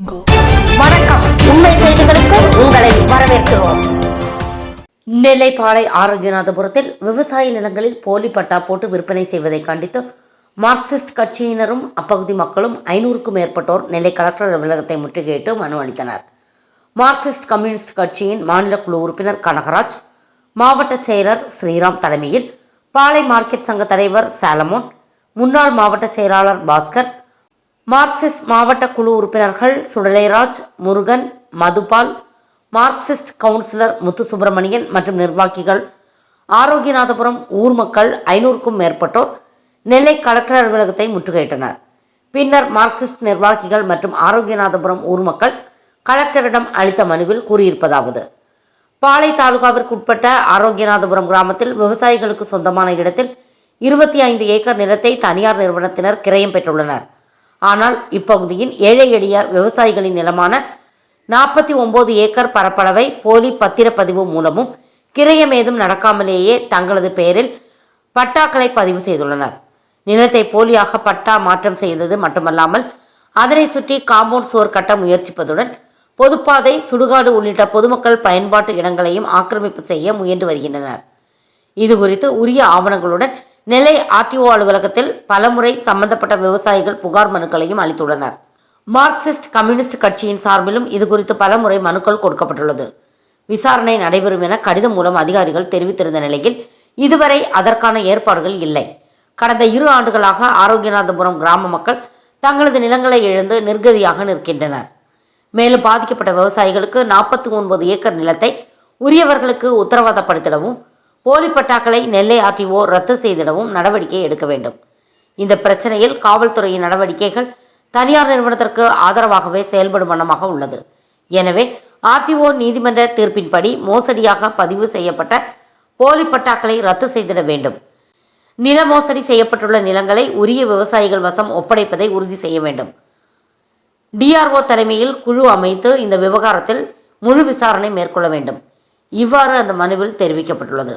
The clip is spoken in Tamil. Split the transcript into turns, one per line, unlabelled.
வணக்கம். உண்மை செய்திகளுக்கு உங்களை வரவேற்கிறோம். நெல்லைப்பாளை ஆரோக்கியநாதபுரத்தில் விவசாய நிலங்களில் போலி பட்டா போட்டு விற்பனை செய்வதை கண்டித்து மார்க்சிஸ்ட் கட்சியினரும் அப்பகுதி மக்களும் ஐநூறுக்கும் மேற்பட்டோர் நெல்லை கலெக்டர் அலுவலகத்தை முற்றுகையிட்டு மனு அளித்தனர். மார்க்சிஸ்ட் கம்யூனிஸ்ட் கட்சியின் மாநில குழு உறுப்பினர் கனகராஜ் மாவட்ட செயலர் ஸ்ரீராம் தலைமையில் பாளை மார்க்கெட் சங்க தலைவர் சாலமோன் முன்னாள் மாவட்ட செயலாளர் பாஸ்கர் மார்க்சிஸ்ட் மாவட்ட குழு உறுப்பினர்கள் சுடலைராஜ் முருகன் மதுபால் மார்க்சிஸ்ட் கவுன்சிலர் முத்துசுப்பிரமணியன் மற்றும் நிர்வாகிகள் ஆரோக்கியநாதபுரம் ஊர் மக்கள் ஐநூறுக்கும் மேற்பட்டோர் நெல்லை கலெக்டர் அலுவலகத்தை முற்றுகையிட்டனர். பின்னர் மார்க்சிஸ்ட் நிர்வாகிகள் மற்றும் ஆரோக்கியநாதபுரம் ஊர் மக்கள் கலெக்டரிடம் அளித்த மனுவில் கூறியிருப்பதாவது பாளை தாலுகாவிற்குட்பட்ட ஆரோக்கியநாதபுரம் கிராமத்தில் விவசாயிகளுக்கு சொந்தமான இடத்தில் இருபத்தி ஐந்து ஏக்கர் நிலத்தை தனியார் நிறுவனத்தினர் கிரயம் பெற்றுள்ளனர். ஆனால் இப்பகுதியின் ஏழை எளிய விவசாயிகளின் நிலமான நாற்பத்தி ஒன்பது ஏக்கர் பரப்பளவை போலி பத்திரப்பதிவு மூலமும் கிரயம் ஏதும் நடக்காமலேயே தங்களது பெயரில் பட்டாக்களை பதிவு செய்துள்ளனர். நிலத்தை போலியாக பட்டா மாற்றம் செய்தது மட்டுமல்லாமல் அதனை சுற்றி காம்பவுண்ட் சுவர் கட்ட முயற்சிப்பதுடன் பொதுப்பாதை சுடுகாடு உள்ளிட்ட பொதுமக்கள் பயன்பாட்டு இடங்களையும் ஆக்கிரமிப்பு செய்ய முயன்று வருகின்றனர். இது குறித்து உரிய ஆவணங்களுடன் நெல்லை ஆர்டிஓ அலுவலகத்தில் பலமுறை சம்பந்தப்பட்ட விவசாயிகள் புகார் மனுக்களையும் அளித்துள்ளனர். மார்க்சிஸ்ட் கம்யூனிஸ்ட் கட்சியின் சார்பிலும் இது குறித்து பலமுறை மனுக்கள் கொடுக்கப்பட்டுள்ளது. விசாரணை நடைபெறும் என கடிதம் மூலம் அதிகாரிகள் தெரிவித்திருந்த நிலையில் இதுவரை அதற்கான ஏற்பாடுகள் இல்லை. கடந்த இரு ஆண்டுகளாக ஆரோக்கியநாதபுரம் கிராம மக்கள் தங்களது நிலங்களை இழந்து நிர்கதியாக நிற்கின்றனர். மேலும் பாதிக்கப்பட்ட விவசாயிகளுக்கு நாற்பத்தி ஒன்பது ஏக்கர் நிலத்தை உரியவர்களுக்கு உத்தரவாதப்படுத்திடவும் போலி பட்டாக்களை நெல்லை ஆர்டிஓ ரத்து செய்திடவும் நடவடிக்கை எடுக்க வேண்டும். இந்த பிரச்சனையில் காவல்துறையின் நடவடிக்கைகள் தனியார் நிறுவனத்திற்கு ஆதரவாகவே செயல்படும் வண்ணமாக உள்ளது. எனவே ஆர்டிஓ நீதிமன்ற தீர்ப்பின்படி மோசடியாக பதிவு செய்யப்பட்ட போலி பட்டாக்களை ரத்து செய்திட வேண்டும். நில மோசடி செய்யப்பட்டுள்ள நிலங்களை உரிய விவசாயிகள் வசம் ஒப்படைப்பதை உறுதி செய்ய வேண்டும். டிஆர்ஓ தலைமையில் குழு அமைத்து இந்த விவகாரத்தில் முழு விசாரணை மேற்கொள்ள வேண்டும். இவ்வாறு அந்த மனுவில் தெரிவிக்கப்பட்டுள்ளது.